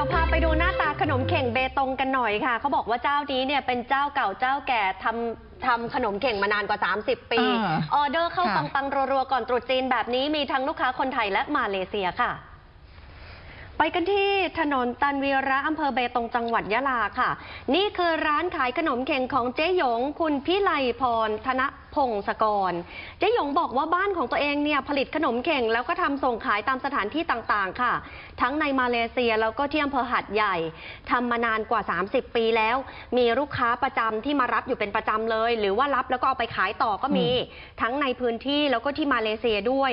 ดี๋ยวพาไปดูหน้าตาขนมเข่งเบตงกันหน่อยค่ะ เขาบอกว่าเจ้านี้เนี่ยเป็นเจ้าเก่าเจ้าแก่ทำทำขนมเข่งมานานกว่า 30 ปี อ่า ออเดอร์เข้าค่ะปังๆรัวๆก่อนตรุษจีนแบบนี้มีทั้งลูกค้าคนไทยและมาเลเซียค่ะ ไปกันที่ถนนตันวีระอำเภอเบตงจังหวัดยะลาค่ะ นี่คือร้านขายขนมเข่งของเจ๊หยง คุณพิไลพรธนพงศกรเจ๊หยงบอกว่าบ้านของตัวเองเนี่ยผลิตขนมเข่งแล้วก็ทำส่งขายตามสถานที่ต่างๆ ค่ะ ทั้งในมาเลเซียแล้วก็ที่อำเภอหัดใหญ่ทำมานานกว่า 30 ปีแล้ว มีลูกค้าประจำที่มารับอยู่เป็นประจำเลย หรือว่ารับแล้วก็เอาไปขายต่อก็มี ทั้งในพื้นที่แล้วก็ที่มาเลเซียด้วย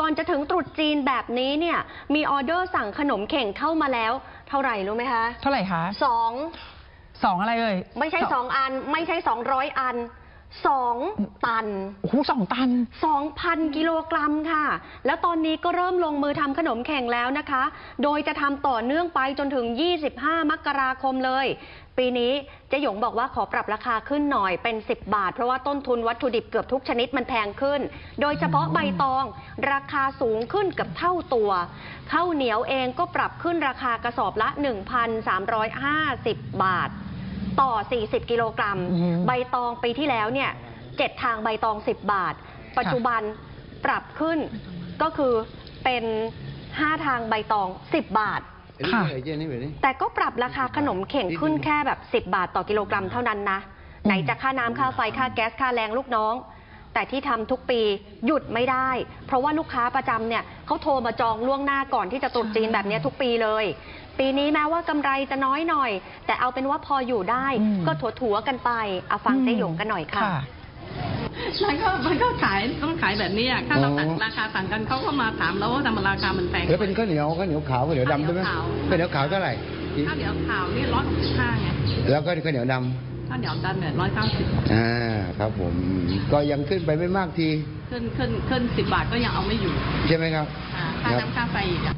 ก่อนจะถึงตรุษจีนแบบนี้เนี่ยมีออเดอร์สั่งขนมเข่งเข้ามาแล้ว เท่าไหร่รู้ไหมคะเท่าไหร่คะสองสองอะไรเอ่ยไม่ใช่สองอันไม่ใช่สองร้อยอัน สองตัน โอ้โหสองตัน 2,000 กิโลกรัมค่ะ แล้วตอนนี้ก็เริ่มลงมือทำขนมแข่งแล้วนะคะ โดยจะทำต่อเนื่องไปจนถึง 25 มกราคมเลย ปีนี้เจ๊หยงบอกว่าขอปรับราคาขึ้นหน่อยเป็น 10 บาท เพราะว่าต้นทุนวัตถุดิบเกือบทุกชนิดมันแพงขึ้น โดยเฉพาะใบตอง ราคาสูงขึ้นเกับเท่าตัวข้าวเหนียวเองก็ปรับขึ้นราคากระสอบละ 1,350 บาท ต่อ 40 กิโลกรัมอืมใบตองปีที่แล้วเนี่ยเจ็ดทางใบตอง 10 บาท ปัจจุบันปรับขึ้นก็คือเป็น 5 ทางใบตอง 10 บาทค่ะแต่ก็ปรับราคาขนมเข่งขึ้นแค่แบบ 10 บาทต่อกิโลกรัมเท่านั้นนะ ไหนจะค่าน้ำค่าไฟค่าแก๊สค่าแรงลูกน้อง แต่ที่ทำทุกปีหยุดไม่ได้ เพราะว่าลูกค้าประจำเนี่ยเขาโทรมาจองล่วงหน้าก่อนที่จะตรุษจีนแบบเนี้ยทุกปีเลย ปีนี้แม้ว่ากำไรจะน้อยหน่อย แต่เอาเป็นว่าพออยู่ได้อืมก็ถัวๆกันไปเอาฟังเจ๊หยงกันหน่อยค่ะมันก็มันก็ขายต้องขายแบบนี้อะถ้าเราอ๋อตัดราคาต่างกันเขาก็มาถามเราว่าทำไมราคามันแพงแล้วเป็นข้าวเหนียวข้าวเหนียวขาวข้าวเหนียวดำใช่ไหมข้าวข้าวเหเหนีนียยววขาวเท่าไหร่ข้าวเหนียวขาวนี่ร้อยหกสิบห้าไงแล้วก็ข้าวเหนียวด ข้าวเหนียวดำเนี่ยร้อยเก้าสิบำอ่าครับผมก็ยังขึ้นไปไม่มากที ขึ้นขึ้นขึ้นสิบบาทก็ยังเอาไม่อยู่ ใช่ไหมครับ อ่าค่าน้ำค่าไฟอีกอะ